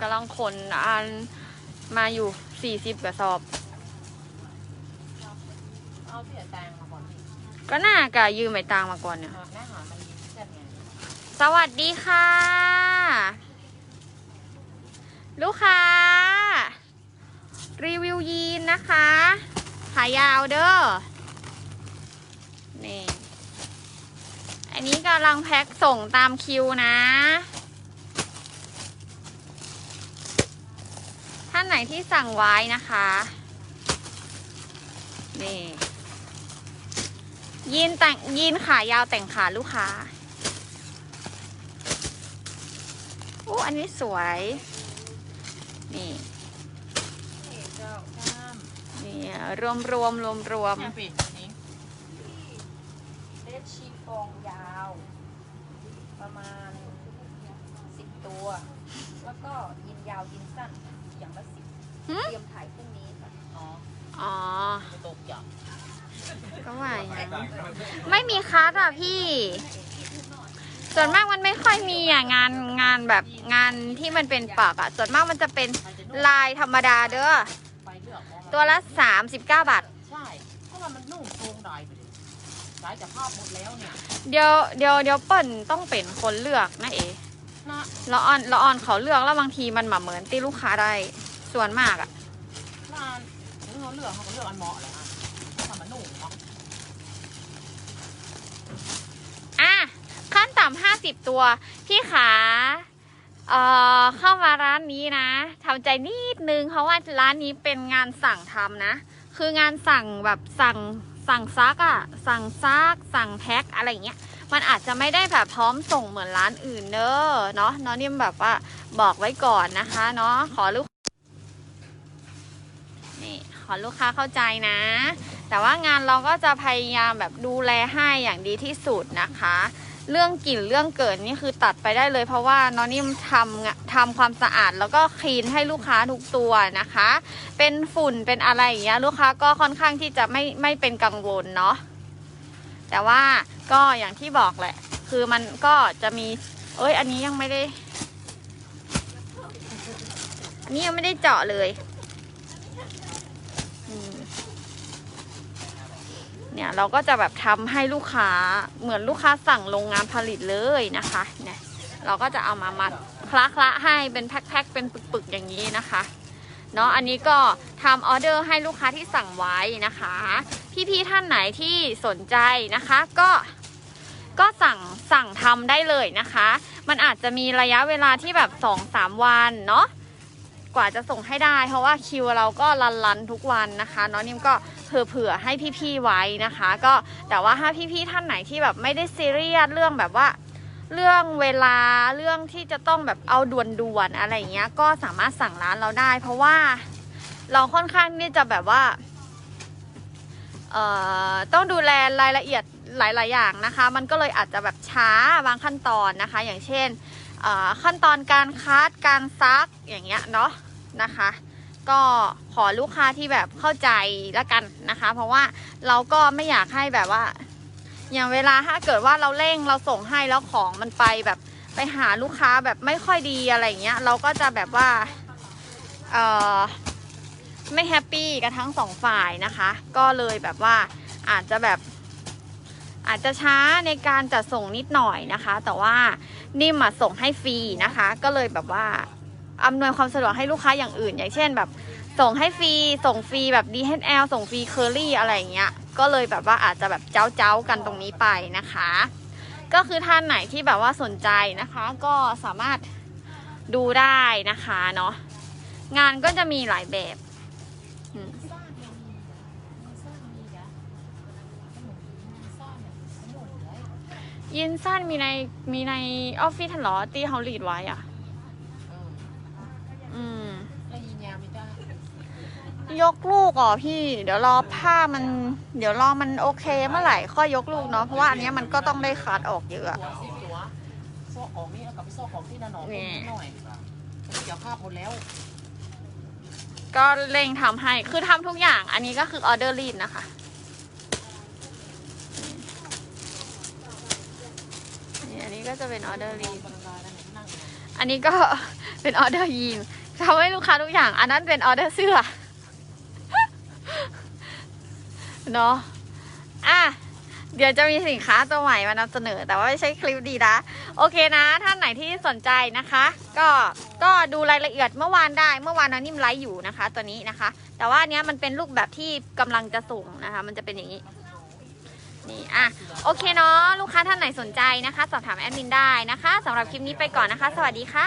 กำลังขนอันมาอยู่สี่สิบกระสอบ เอาเสียแตงมาก่อนดิก็น่ากะยืมไอ้ตางมาก่อนเนี่ย แม่หามันเส้นไงสวัสดีค่ะ ลูกค้า รีวิวยีนนะคะขายาวเด้อนี่ อันนี้กำลังแพ็คส่งตามคิวนะานไหนที่สั่งไว้นะคะ นี่ ยีนแต่งยีนขายาวแต่งขาลูกค้าโอ้อันนี้สวย นี่นี่รวมรวมรวมรวมแค่ปิดนี้เลดชีฟองยาว ประมาณสิบตัว แล้วก็ยินยาวยินสั้น อย่างละสิบหึ เตรียมถ่ายพรุ่งนี้ค่ะอ๋ออ๋อจะตกอย่างก็ว่าอย่างนั้นไม่มีคัสอะพี่ ส่วนมากมันไม่ค่อยมีอะงานงานแบบงานที่มันเป็นปักอะ ส่วนมากมันจะเป็นลายธรรมดาเด้อ ไปเลือกเอามาตัวละ 39 บาท ใช่เพราะว่ามันนุ่มโครงได้ไปเลยสายจะภาพหมดแล้วเนี่ย เดี๋ยวเดี๋ยวเดี๋ยวเปิ่นต้องเป็นคนเลือกนะเอ๋ นะละออนละออนเขาเลือกแล้วบางทีมันมาเหมือนที่ลูกค้าได้ส่วนมากอะนานถึงเขาเลือกเขาก็เลือกอันเหมาะเลยอะเพราะว่ามันนุ่มเนาะอะขั้นต่ำห้าสิบตัว พี่ขาเอ่อเข้ามาร้านนี้นะทำใจนิดนึงเพราะว่าร้านนี้เป็นงานสั่งทำนะ คืองานสั่งแบบสั่งสั่งซักอะสั่งซัก สั่งแพ็คอะไรอย่างเงี้ย มันอาจจะไม่ได้แบบพร้อมส่งเหมือนร้านอื่นเนอะเนาะเนาะนี่มแบบว่าบอกไว้ก่อนนะคะเนาะขอลูกนี่ขอลูกค้าเข้าใจนะ แต่ว่างานเราก็จะพยายามแบบดูแลให้อย่างดีที่สุดนะคะ เรื่องกลิ่นเรื่องเกิดนี่คือตัดไปได้เลย เพราะว่าน้องนิ่มทำทำความสะอาดแล้วก็คลีนให้ลูกค้าทุกตัวนะคะ เป็นฝุ่นเป็นอะไรอย่างเงี้ยลูกค้าก็ค่อนข้างที่จะไม่ไม่เป็นกังวลเนาะ แต่ว่าก็อย่างที่บอกแหละ คือมันก็จะมี เอ้ย อันนี้ยังไม่ได้ อันนี้ยังไม่ได้เจาะเลย เนี่ยเราก็จะแบบทำให้ลูกค้าเหมือนลูกค้าสั่งโรงงานผลิตเลยนะคะ เนี่ย เราก็จะเอามามัดคละคละให้เป็นแพ็คๆเป็นปึกๆอย่างนี้นะคะ เนาะอันนี้ก็ทำออเดอร์ให้ลูกค้าที่สั่งไว้นะคะ พี่ๆท่านไหนที่สนใจนะคะก็ก็สั่งสั่งทำได้เลยนะคะ มันอาจจะมีระยะเวลาที่แบบ 2-3 วันเนาะกว่าจะส่งให้ได้ เพราะว่าคิวเราก็รันๆทุกวันนะคะเนาะนิ่มก็เผื่อให้พี่ๆไว้นะคะ ก็แต่ว่าถ้าพี่ๆท่านไหนที่แบบไม่ได้ซีเรียสเรื่องแบบว่า เรื่องเวลาเรื่องที่จะต้องแบบเอาด่วนๆอะไรเงี้ย ก็สามารถสั่งร้านเราได้ เพราะว่าเราค่อนข้างที่จะแบบว่าเอ่อต้องดูแลรายละเอียดหลาย ๆ อย่างนะคะ มันก็เลยอาจจะแบบช้าบางขั้นตอนนะคะ อย่างเช่นขั้นตอนการคัดการซักอย่างเงี้ยเนาะนะคะ ก็ขอลูกค้าที่แบบเข้าใจแล้วกันนะคะ เพราะว่าเราก็ไม่อยากให้แบบว่า อย่างเวลาถ้าเกิดว่าเราเร่งเราส่งให้แล้วของมันไปแบบไปหาลูกค้าแบบไม่ค่อยดีอะไรเงี้ย เราก็จะแบบว่าเออไม่แฮปปี้กับทั้งสองฝ่ายนะคะ ก็เลยแบบว่าอาจจะแบบอาจจะช้าในการจัดส่งนิดหน่อยนะคะ แต่ว่านิ่มมาส่งให้ฟรีนะคะ ก็เลยแบบว่าอำนวยความสะดวกให้ลูกค้าอย่างอื่น อย่างเช่นแบบ ส่งให้ฟรี ส่งฟรีแบบ DHL ส่งฟรีเคอรี่อะไรอย่างเงี้ย ก็เลยแบบว่าอาจจะแบบเจ้าเจ้ากันตรงนี้ไปนะคะ ก็คือท่านไหนที่แบบว่าสนใจนะคะ ก็สามารถดูได้นะคะเนาะ งานก็จะมีหลายแบบยินสั้นมีในมีในออฟฟิศหรอตีเขาลีดไว้อะ ยกลูกอ๋อพี่ เดี๋ยวรอผ้ามัน เดี๋ยวรอมันโอเคเมื่อไหร่ค่อยยกลูกเนาะเพราะว่าอันเนี้ยมันก็ต้องได้คัดออกเยอะอะตัวสิบตัวโซ่ของนี่เอากลับไปโซ่ของที่นาหนองนี่นิดหน่อยเดี๋ยวภาพหมดแล้วก็เร่งทำให้คือทำทุกอย่าง อันนี้ก็คือออเดอร์รีดนะคะ นี่อันนี้ก็จะเป็นออเดอร์รีด บรรดาแล้วเนี่ยนั่งอันนี้ก็ เป็นออเดอร์ยีนทำให้ลูกค้าทุกอย่าง อันนั้นเป็นออเดอร์เสื้อ เนาะอะเดี๋ยวจะมีสินค้าตัวใหม่มานำเสนอ แต่ว่าไม่ใช่คลิปดีนะ โอเคนะ ท่านไหนที่สนใจนะคะ ก็ก็ดูรายละเอียดเมื่อวานได้ เมื่อวานน้องนิ่มไลฟ์อยู่นะคะ ตัวนี้นะคะ แต่ว่าเนี้ยมันเป็นรูปแบบที่กำลังจะส่งนะคะ มันจะเป็นอย่างนี้นี่อะโอเคเนาะลูกค้าท่านไหนสนใจนะคะ สอบถามแอดมินได้นะคะสำหรับคลิปนี้ไปก่อนนะคะ สวัสดีค่ะ